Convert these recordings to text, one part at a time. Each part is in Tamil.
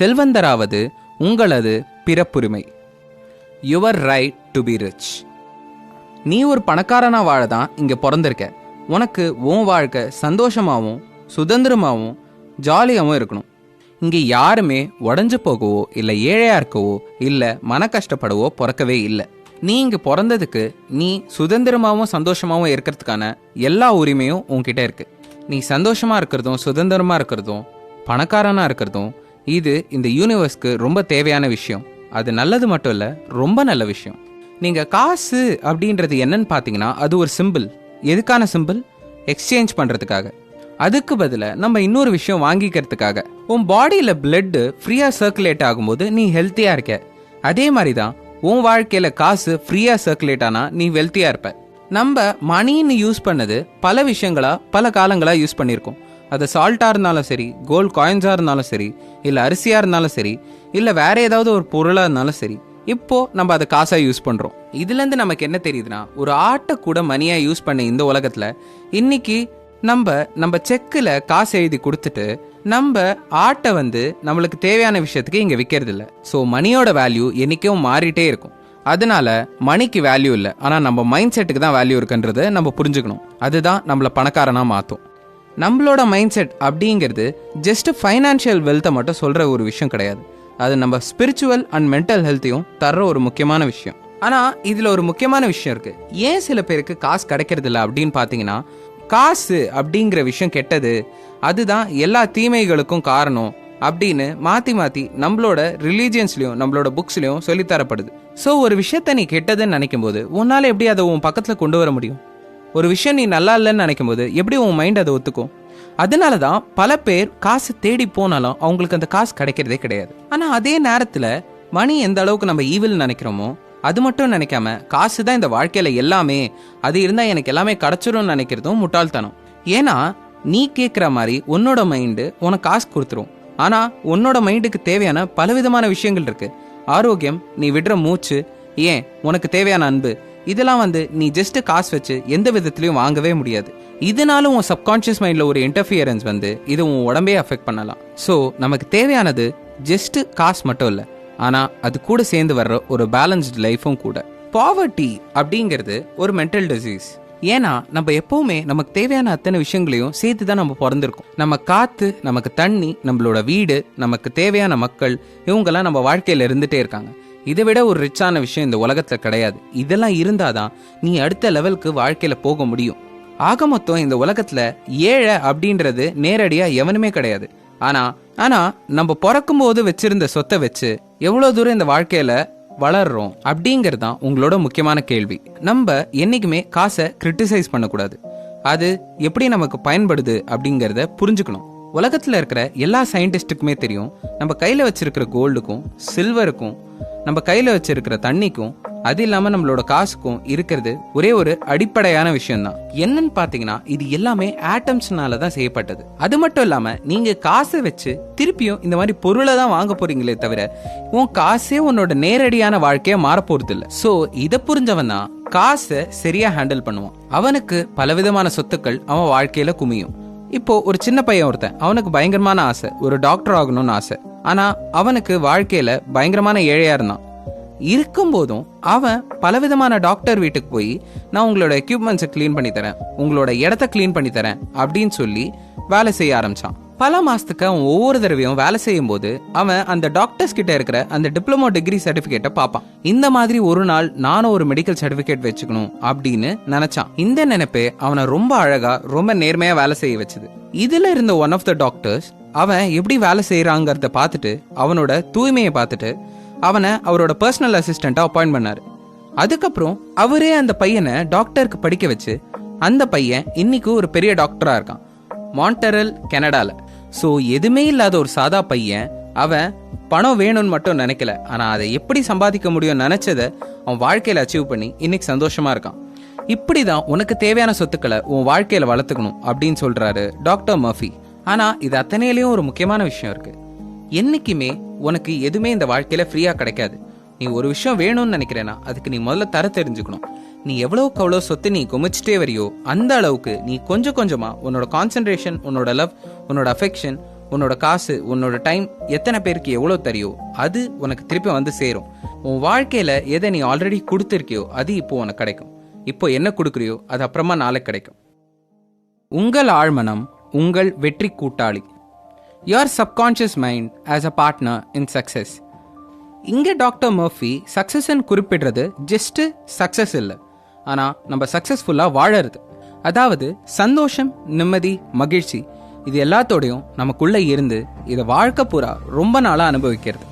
செல்வந்தராவது உங்களது பிறப்புரிமை. Your right to be rich நீ ஒரு பணக்காரனா வாழ தான் இங்கே பிறந்திருக்க. உனக்கு உன் வாழ்க்கை சந்தோஷமாகவும் சுதந்திரமாகவும் ஜாலியாகவும் இருக்கணும். இங்கே யாருமே உடஞ்சு போகவோ இல்லை ஏழையாக இருக்கவோ இல்லை மன கஷ்டப்படவோ பிறக்கவே இல்லை. நீ இங்கே பிறந்ததுக்கு நீ சுதந்திரமாகவும் சந்தோஷமாகவும் இருக்கிறதுக்கான எல்லா உரிமையும் உன்கிட்ட இருக்குது நீ சந்தோஷமாக இருக்கிறதும் சுதந்திரமாக இருக்கிறதும் பணக்காரனாக இருக்கிறதும் இது இந்த யூனிவர்ஸ்க்கு ரொம்ப தேவையான விஷயம். அது நல்லது மட்டும் இல்லை ரொம்ப நல்ல விஷயம். நீங்கள் காசு அப்படின்றது என்னன்னு பார்த்தீங்கன்னா அது ஒரு சிம்பிள் எதுக்கான சிம்பிள் எக்ஸ்சேஞ்ச் பண்ணுறதுக்காக அதுக்கு பதிலாக நம்ம இன்னொரு விஷயம் வாங்கிக்கிறதுக்காக. உன் பாடியில் பிளட்டு ஃப்ரீயாக சர்க்குலேட் ஆகும்போது நீ ஹெல்த்தியாக இருக்க. அதே மாதிரி தான் உன் வாழ்க்கையில் காசு ஃப்ரீயாக சர்க்குலேட் ஆனால் நீ வெல்த்தியாக இருப்ப. நம்ம மணின்னு யூஸ் பண்ணது பல விஷயங்களாக பல காலங்களாக யூஸ் பண்ணியிருக்கோம் அது சால்ட்டாக இருந்தாலும் சரி கோல்ட் காயின்ஸாக இருந்தாலும் சரி இல்லை அரிசியாக இருந்தாலும் சரி இல்லை வேறு ஏதாவது ஒரு பொருளாக இருந்தாலும் சரி இப்போது நம்ம அதை காசாக யூஸ் பண்ணுறோம் இதுலேருந்து நமக்கு என்ன தெரியுதுன்னா ஒரு ஆட்டை கூட மணியாக யூஸ் பண்ண இந்த உலகத்தில் இன்னைக்கு நம்ம நம்ம செக்கில் காசு எழுதி கொடுத்துட்டு நம்ம ஆட்டை வந்து நம்மளுக்கு தேவையான விஷயத்துக்கு இங்கே விற்கிறது இல்லை ஸோ மணியோட வேல்யூ என்றைக்கும் மாறிட்டே இருக்கும். அதனால மணிக்கு வேல்யூ இல்லை. ஆனால் நம்ம மைண்ட் செட்டுக்கு தான் வேல்யூ இருக்குன்றதை நம்ம புரிஞ்சுக்கணும். அதுதான் நம்மளை பணக்காரனாக மாற்றும் நம்மளோட மைண்ட் செட் அப்படிங்கிறது ஜஸ்ட் ஃபைனான்ஷியல் வெல்த்தை மட்டும் சொல்கிற ஒரு விஷயம் கிடையாது. அது நம்ம ஸ்பிரிச்சுவல் அண்ட் மென்டல் ஹெல்த்தையும் தர்ற ஒரு முக்கியமான விஷயம். ஆனால் இதில் ஒரு முக்கியமான விஷயம் இருக்குது ஏன் சில பேருக்கு காசு கிடைக்கிறதில்ல அப்படின்னு பார்த்தீங்கன்னா காசு அப்படிங்கிற விஷயம் கெட்டது அதுதான் எல்லா தீமைகளுக்கும் காரணம் அப்படின்னு மாற்றி மாற்றி நம்மளோட ரிலீஜியன்ஸ்லையும் நம்மளோட புக்ஸ்லையும் சொல்லித்தரப்படுது ஸோ ஒரு விஷயத்தை நீ கெட்டதுன்னு நினைக்கும் போது உன்னால் எப்படி அதை உன் பக்கத்தில் கொண்டு வர முடியும்? ஒரு விஷயம் நீ நல்லா இல்லைன்னு நினைக்கும் போது எப்படி உன் மைண்ட் அதை ஒத்துக்கும்? அதனால தான் பல பேர் காசு தேடி போனாலும் அவங்களுக்கு அந்த காசு கிடைக்கிறதே கிடையாது. ஆனால் அதே நேரத்தில் மணி எந்த அளவுக்கு நம்ம ஈவில் நினைக்கிறோமோ அது மட்டும் நினைக்காம காசு தான் இந்த வாழ்க்கையில் எல்லாமே அது இருந்தால் எனக்கு எல்லாமே கிடச்சிரும்னு நினைக்கிறதும் முட்டாள்தனம். ஏன்னா நீ கேட்குற மாதிரி உன்னோட மைண்டு உனக்கு காசு கொடுத்துரும். ஆனால் உன்னோட மைண்டுக்கு தேவையான பலவிதமான விஷயங்கள் இருக்குது ஆரோக்கியம் நீ விடுற மூச்சு ஏன் உனக்கு தேவையான அன்பு இதெல்லாம் வந்து நீ ஜஸ்ட் காசு வச்சு எந்த விதத்துலையும் வாங்கவே முடியாது. இதனால உன் சப்கான்ஷியஸ் மைண்ட்ல ஒரு இன்டர்ஃபியரன்ஸ் வந்து இது உன் உடம்பே அஃபெக்ட் பண்ணலாம். ஸோ நமக்கு தேவையானது ஜஸ்ட் காசு மட்டும் இல்லை. ஆனா அது கூட சேர்ந்து வர்ற ஒரு பேலன்ஸ்டு லைஃபும் கூட. பாவர்ட்டி அப்படிங்கிறது ஒரு மென்டல் டிசீஸ் ஏன்னா நம்ம எப்பவுமே நமக்கு தேவையான அத்தனை விஷயங்களையும் சேர்த்து தான் நம்ம பிறந்திருக்கோம். நம்ம காத்து நமக்கு தண்ணி நம்மளோட வீடு நமக்கு தேவையான மக்கள் இவங்கெல்லாம் நம்ம வாழ்க்கையில இருந்துட்டே இருக்காங்க. இதை விட ஒரு ரிச்சான விஷயம் இந்த உலகத்தில் கிடையாது. இதெல்லாம் இருந்தாதான் நீ அடுத்த லெவலுக்கு வாழ்க்கையில் போக முடியும். ஆக மொத்தம் இந்த உலகத்தில் ஏழை அப்படின்றது நேரடியாக எவனுமே கிடையாது. ஆனால் ஆனால் நம்ம பிறக்கும் போது வச்சிருந்த சொத்தை வச்சு எவ்வளோ தூரம் இந்த வாழ்க்கையில் வளர்றோம் அப்படிங்கிறது தான் உங்களோட முக்கியமான கேள்வி. நம்ம என்னைக்குமே காசை கிரிட்டிசைஸ் பண்ணக்கூடாது. அது எப்படி நமக்கு பயன்படுது அப்படிங்கிறத புரிஞ்சுக்கணும். உலகத்தில் இருக்கிற எல்லா சயின்டிஸ்ட்டுக்குமே தெரியும் நம்ம கையில் வச்சிருக்கிற கோல்டுக்கும் சில்வருக்கும் நம்ம கையில் வச்சிருக்கிற தண்ணிக்கும் அது இல்லாமல் நம்மளோட காசுக்கும் இருக்கிறது ஒரே ஒரு அடிப்படையான விஷயம் தான் என்னன்னு பார்த்தீங்கன்னா இது எல்லாமே ஆட்டம்ஸ்னால தான் செய்யப்பட்டது. அது மட்டும் இல்லாமல் நீங்கள் காசை வச்சு திருப்பியும் இந்த மாதிரி பொருளை தான் வாங்க போறீங்களே தவிர உன் காசே உன்னோட நேரடியான வாழ்க்கையை மாறப்போறது இல்லை ஸோ இதை புரிஞ்சவன் தான் காசை சரியா ஹேண்டில் பண்ணுவான். அவனுக்கு பலவிதமான சொத்துக்கள் அவன் வாழ்க்கையில குமியும். இப்போ ஒரு சின்ன பையன் ஒருத்தன். அவனுக்கு பயங்கரமான ஆசை. ஒரு டாக்டர் ஆகணும்னு ஆசை. ஆனா அவனுக்கு வாழ்க்கையில பயங்கரமான ஏழையா இருந்தான். இருக்கும்போதும் அவன் பலவிதமான டாக்டர் வீட்டுக்கு போய் நான் உங்களோட எக்யூப்மெண்ட்ஸை க்ளீன் பண்ணி தரேன். உங்களோட இடத்த க்ளீன் பண்ணி தரேன். அப்படின்னு சொல்லி வேலை செய்ய ஆரம்பிச்சான். பல மாசத்துக்கு அவன் ஒவ்வொரு தடவையும் வேலை செய்யும் போது அவன் அந்த டாக்டர்ஸ் கிட்ட இருக்கிற அந்த டிப்ளமோ டிகிரி சர்டிபிகேட்டை பார்ப்பான். இந்த மாதிரி ஒரு நாள் நானும் ஒரு மெடிக்கல் சர்டிபிகேட் வச்சுக்கணும் அப்படின்னு நினைச்சான். இந்த நினைப்பே அவனை ரொம்ப அழகா ரொம்ப நேர்மையா வேலை செய்ய வச்சது. இதுல இருந்த ஒன் ஆஃப் த டாக்டர்ஸ் அவன் எப்படி வேலை செய்யறாங்கிறத பார்த்துட்டு அவனோட தூய்மையை பார்த்துட்டு அவனை அவரோட பர்சனல் அசிஸ்டண்டா அப்பாயிண்ட் பண்ணாரு. அதுக்கப்புறம் அவரே அந்த பையனை டாக்டருக்கு படிக்க வச்சு அந்த பையன் இன்னைக்கு ஒரு பெரிய டாக்டரா இருக்கான். மாண்டரல் கனடால ஸோ எதுவுமே இல்லாத ஒரு சாதா பையன் அவன் பணம் வேணும்னு மட்டும் நினைக்கல. ஆனால் அதை எப்படி சம்பாதிக்க முடியும்னு நினச்சதை அவன் வாழ்க்கையில் அச்சீவ் பண்ணி இன்னைக்கு சந்தோஷமா இருக்கான். இப்படி தான் உனக்கு தேவையான சொத்துக்களை உன் வாழ்க்கையில் வளர்த்துக்கணும் அப்படின்னு சொல்றாரு டாக்டர் மர்ஃபி. ஆனால் இது அத்தனையிலையும் ஒரு முக்கியமான விஷயம் இருக்கு. என்னைக்குமே உனக்கு எதுவுமே இந்த வாழ்க்கையில் ஃப்ரீயாக கிடைக்காது. நீ ஒரு விஷயம் வேணும்னு நினைக்கிறேன்னா அதுக்கு நீ முதல்ல தர தெரிஞ்சுக்கணும். நீ எவ்வளவுக்கு அவ்வளோ சொத்து நீ குமிச்சிட்டே வரியோ அந்த அளவுக்கு நீ கொஞ்சம் கொஞ்சமாக உன்னோட கான்சன்ட்ரேஷன் உன்னோட லவ் உன்னோட அஃபெக்ஷன் உன்னோட காசு உன்னோட டைம் எத்தனை பேருக்கு எவ்வளோ தரியோ அது உனக்கு திருப்பி வந்து சேரும். உன் வாழ்க்கையில் எதை நீ ஆல்ரெடி கொடுத்துருக்கியோ அது இப்போ உனக்கு கிடைக்கும். இப்போ என்ன கொடுக்குறியோ அது அப்புறமா நாளைக்கு கிடைக்கும். உங்கள் ஆழ்மனம் உங்கள் வெற்றி கூட்டாளி. Your subconscious mind as a partner in success இங்கே டாக்டர் மர்ஃபி சக்ஸஸ்ன்னு குறிப்பிடுறது ஜஸ்ட்டு சக்ஸஸ் இல்லை. ஆனால் நம்ம சக்ஸஸ்ஃபுல்லாக வாழறது. அதாவது சந்தோஷம் நிம்மதி மகிழ்ச்சி இது எல்லாத்தோடையும் நமக்குள்ளே இருந்து இதை வாழ்க்கை பூரா ரொம்ப நாளாக அனுபவிக்கிறது.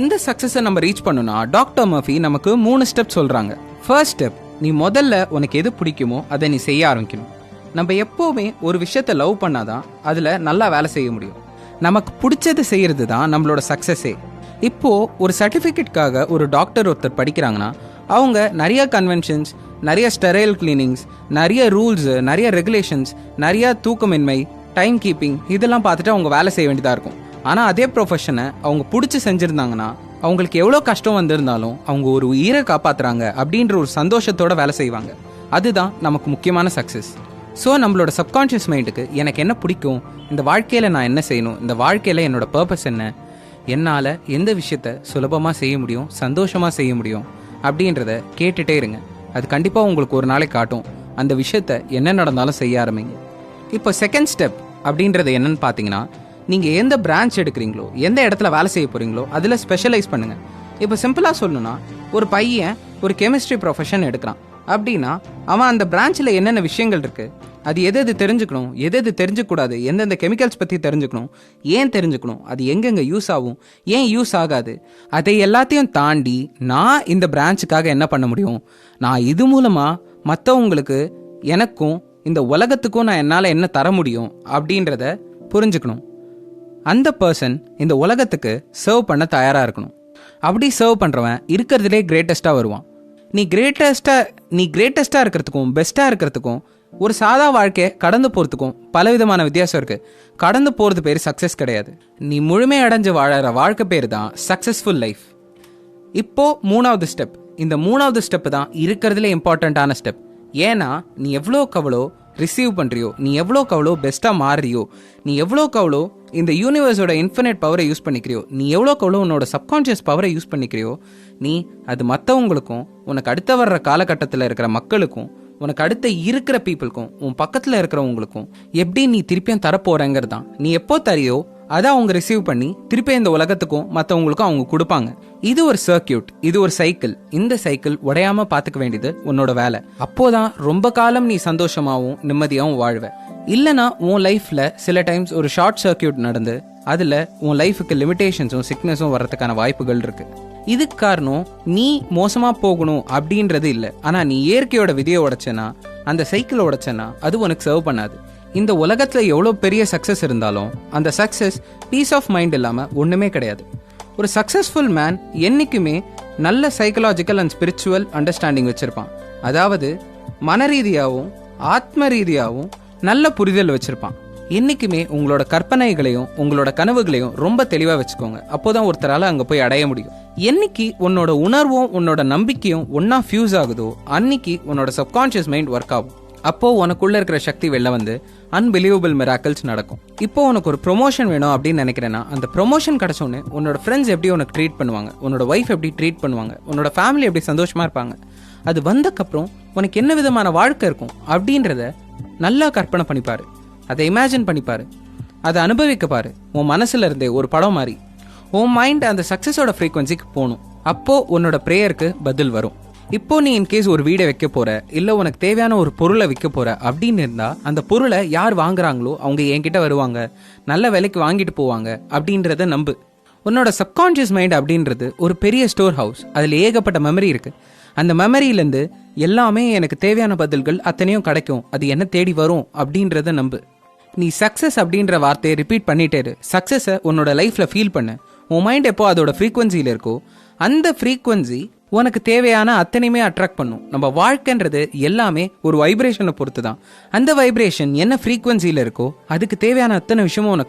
இந்த சக்ஸஸை நம்ம ரீச் பண்ணணும்னா டாக்டர் மஃபி நமக்கு மூணு ஸ்டெப் சொல்கிறாங்க ஃபர்ஸ்ட் ஸ்டெப் நீ முதல்ல உனக்கு எது பிடிக்குமோ அதை நீ செய்ய ஆரம்பிக்கணும். நம்ம எப்போவுமே ஒரு விஷயத்தை லவ் பண்ணாதான் அதில் நல்லா வேலை செய்ய முடியும். நமக்கு பிடிச்சது செய்கிறது தான் நம்மளோட சக்ஸஸே இப்போது ஒரு சர்டிஃபிகேட்காக ஒரு டாக்டர் ஒருத்தர் படிக்கிறாங்கன்னா அவங்க நிறைய கன்வென்ஷன்ஸ் நிறைய ஸ்டெரைல் கிளீனிங்ஸ் நிறைய ரூல்ஸு நிறைய ரெகுலேஷன்ஸ் நிறைய தூக்கமின்மை டைம் கீப்பிங் இதெல்லாம் பார்த்துட்டு அவங்க வேலை செய்ய வேண்டியதாக இருக்கும். ஆனால் அதே ப்ரொஃபஷனை அவங்க பிடிச்சி செஞ்சுருந்தாங்கன்னா அவங்களுக்கு எவ்வளோ கஷ்டம் வந்திருந்தாலும் அவங்க ஒரு உயிரை காப்பாற்றுறாங்க அப்படின்ற ஒரு சந்தோஷத்தோட வேலை செய்வாங்க. அதுதான் நமக்கு முக்கியமான சக்ஸஸ் ஸோ நம்மளோட சப்கான்ஷியஸ் மைண்டுக்கு எனக்கு என்ன பிடிக்கும்? இந்த வாழ்க்கையில் நான் என்ன செய்யணும்? இந்த வாழ்க்கையில் என்னோட பர்பஸ் என்ன? என்னால் எந்த விஷயத்த சுலபமாக செய்ய முடியும்? சந்தோஷமாக செய்ய முடியும்? அப்படின்றத கேட்டுகிட்டே இருங்க. அது கண்டிப்பாக உங்களுக்கு ஒரு நாளை காட்டும். அந்த விஷயத்த என்ன நடந்தாலும் செய்ய ஆரம்பிங்க. இப்போ செகண்ட் ஸ்டெப் அப்படின்றது என்னன்னு பார்த்தீங்கன்னா நீங்கள் எந்த பிரான்ச் எடுக்கிறீங்களோ எந்த இடத்துல வேலை செய்ய போகிறீங்களோ அதில் ஸ்பெஷலைஸ் பண்ணுங்கள் இப்போ சிம்பிளாக சொல்லணும்னா ஒரு பையன் ஒரு கெமிஸ்ட்ரி ப்ரொஃபஷன் எடுக்கிறான். அப்படின்னா அவன் அந்த பிரான்ச்சில் என்னென்ன விஷயங்கள் இருக்குது அது எது எது தெரிஞ்சுக்கணும்? எது எது தெரிஞ்சுக்கூடாது? எந்தெந்த கெமிக்கல்ஸ் பற்றி தெரிஞ்சுக்கணும்? ஏன் தெரிஞ்சுக்கணும்? அது எங்கெங்கே யூஸ் ஆகும்? ஏன் யூஸ் ஆகாது? அதை எல்லாத்தையும் தாண்டி நான் இந்த பிரான்ச்சுக்காக என்ன பண்ண முடியும்? நான் இது மூலமாக மற்றவங்களுக்கு எனக்கும் இந்த உலகத்துக்கும் நான் என்னால் என்ன தர முடியும்? அப்படின்றத புரிஞ்சுக்கணும். அந்த பர்சன் இந்த உலகத்துக்கு சர்வ் பண்ண தயாராக இருக்கணும். அப்படி சர்வ் பண்ணுறவன் இருக்கிறதுலே கிரேட்டஸ்ட்டாக வருவான். நீ கிரேட்டஸ்ட்டாக நீ கிரேட்டஸ்ட்டாக இருக்கிறதுக்கும் பெஸ்ட்டாக இருக்கிறதுக்கும் ஒரு சாதா வாழ்க்கையை கடந்து போகிறதுக்கும் பலவிதமான வித்தியாசம் இருக்குது கடந்து போகிறது பேர் சக்ஸஸ் கிடையாது. நீ முழுமை அடைஞ்சு வாழற வாழ்க்கை பேர் தான் சக்ஸஸ்ஃபுல் லைஃப் இப்போது மூணாவது ஸ்டெப் இந்த மூணாவது ஸ்டெப் தான் இருக்கிறதுல இம்பார்ட்டண்ட்டான ஸ்டெப் ஏன்னா நீ எவ்வளோக்கு அவ்வளோ ரிசீவ் பண்ணுறியோ நீ எவ்வளோக்கு அவ்வளோ பெஸ்ட்டாக மாறுறியோ நீ எவ்வளோக்கு அவ்வளோ இந்த யூனிவர்ஸோட இன்ஃபினிட் பவரை யூஸ் பண்ணிக்கிறியோ நீ எவ்வளோக்கு அவ்வளோ உன்னோட சப்கான்ஷியஸ் பவரை யூஸ் பண்ணிக்கிறியோ நீ அது மற்றவங்களுக்கும் உனக்கு அடுத்த வர்ற காலகட்டத்தில் இருக்கிற மக்களுக்கும் உனக்கு அடுத்த இருக்கிற பீப்புளுக்கும் உன் பக்கத்தில் இருக்கிறவங்களுக்கும் எப்படி நீ திருப்பியும் தரப்போறங்கிறது தான் நீ எப்போ தரியோ அதை அவங்க ரிசீவ் பண்ணி திருப்பி இந்த உலகத்துக்கும் மற்றவங்களுக்கும் அவங்க கொடுப்பாங்க. இது ஒரு சர்க்கியூட் இது ஒரு சைக்கிள் இந்த சைக்கிள் உடையாம பார்த்துக்க வேண்டியது உன்னோட வேலை. அப்போதான் ரொம்ப காலம் நீ சந்தோஷமாகவும் நிம்மதியாகவும் வாழ்வ. இல்லைனா உன் லைஃப்ல சில டைம்ஸ் ஒரு ஷார்ட் சர்க்கியூட் நடந்து அதில் உன் லைஃபுக்கு லிமிடேஷன்ஸும் சிக்னஸும் வர்றதுக்கான வாய்ப்புகள் இருக்குது இதுக்கு காரணம் நீ மோசமாக போகணும் அப்படின்றது இல்லை. ஆனால் நீ இயற்கையோட விதியை உடைச்சனா அந்த சைக்கிளை உடைச்சனா அது உனக்கு சர்வ் பண்ணாது. இந்த உலகத்தில் எவ்வளோ பெரிய சக்ஸஸ் இருந்தாலும் அந்த சக்ஸஸ் பீஸ் ஆஃப் மைண்ட் இல்லாமல் ஒன்றுமே கிடையாது. ஒரு சக்ஸஸ்ஃபுல் மேன் என்னைக்குமே நல்ல சைக்கலாஜிக்கல் அண்ட் ஸ்பிரிச்சுவல் அண்டர்ஸ்டாண்டிங் வச்சுருப்பான். அதாவது மன ரீதியாகவும் ஆத்ம ரீதியாகவும் நல்ல புரிதல் வச்சுருப்பான். என்றைக்குமே உங்களோட கற்பனைகளையும் உங்களோட கனவுகளையும் ரொம்ப தெளிவாக வச்சுக்கோங்க. அப்போதான் ஒருத்தரால் அங்கே போய் அடைய முடியும். என்னைக்கு உன்னோட உணர்வும் உன்னோட நம்பிக்கையும் ஒன்றா ஃபியூஸ் ஆகுதோ அன்னைக்கு உன்னோட சப்கான்ஷியஸ் மைண்ட் ஒர்க் ஆகும். அப்போ உனக்குள்ள இருக்கிற சக்தி வெளில வந்து அன்பிலீவபிள் மிராக்கிள்ஸ் நடக்கும். இப்போ உனக்கு ஒரு ப்ரொமோஷன் வேணும் அப்படின்னு நினைக்கிறேன்னா அந்த ப்ரொமோஷன் கிடைச்சோன்னே உன்னோட ஃப்ரெண்ட்ஸ் எப்படி உனக்கு ட்ரீட் பண்ணுவாங்க? உன்னோட ஒய்ஃப் எப்படி ட்ரீட் பண்ணுவாங்க? உன்னோட ஃபேமிலி எப்படி சந்தோஷமா இருப்பாங்க? அது வந்தக்கப்புறம் உனக்கு என்ன விதமான வாழ்க்கை இருக்கும் அப்படின்றத நல்லா கற்பனை பண்ணிப்பாரு. அதை இமேஜின் பண்ணிப்பாரு அதை அனுபவிக்க பாரு. உன் மனசுல இருந்தே ஒரு படம் மாதிரி உன் மைண்ட் அந்த சக்ஸஸோட ஃப்ரீக்வன்சிக்கு போகணும். அப்போது உன்னோட ப்ரேயருக்கு பதில் வரும். இப்போ நீ இன்கேஸ் ஒரு வீடை வைக்க போற இல்லை உனக்கு தேவையான ஒரு பொருளை விற்க போற அப்படின்னு இருந்தா அந்த பொருளை யார் வாங்குறாங்களோ அவங்க என்கிட்ட வருவாங்க. நல்ல விலைக்கு வாங்கிட்டு போவாங்க அப்படின்றத நம்பு. உன்னோட சப்கான்ஷியஸ் மைண்ட் அப்படின்றது ஒரு பெரிய ஸ்டோர் ஹவுஸ் அதில் ஏகப்பட்ட மெமரி இருக்கு. அந்த மெமரியிலேருந்து எல்லாமே எனக்கு தேவையான பதில்கள் அத்தனையும் கிடைக்கும். அது என்ன தேடி வரும் அப்படின்றத நம்பு. நீ சக்ஸஸ் அப்படின்ற வார்த்தையை ரிப்பீட் பண்ணிட்டேரு சக்ஸஸை உன்னோட லைஃப்பில் ஃபீல் பண்ணு. உன் மைண்ட் எப்போ அதோட ஃப்ரீக்குவன்சியில் இருக்கோ அந்த ஃப்ரீக்குவன்சி உனக்கு தேவையான அத்தனையுமே அட்ராக்ட் பண்ணும். நம்ம வாழ்க்கைன்றது எல்லாமே ஒரு வைப்ரேஷனை பொறுத்து தான் அந்த வைப்ரேஷன் என்ன ஃப்ரீக்குவன்சியில் இருக்கோ அதுக்கு தேவையான அத்தனை விஷயமும் உனக்கு கிடைக்கும்.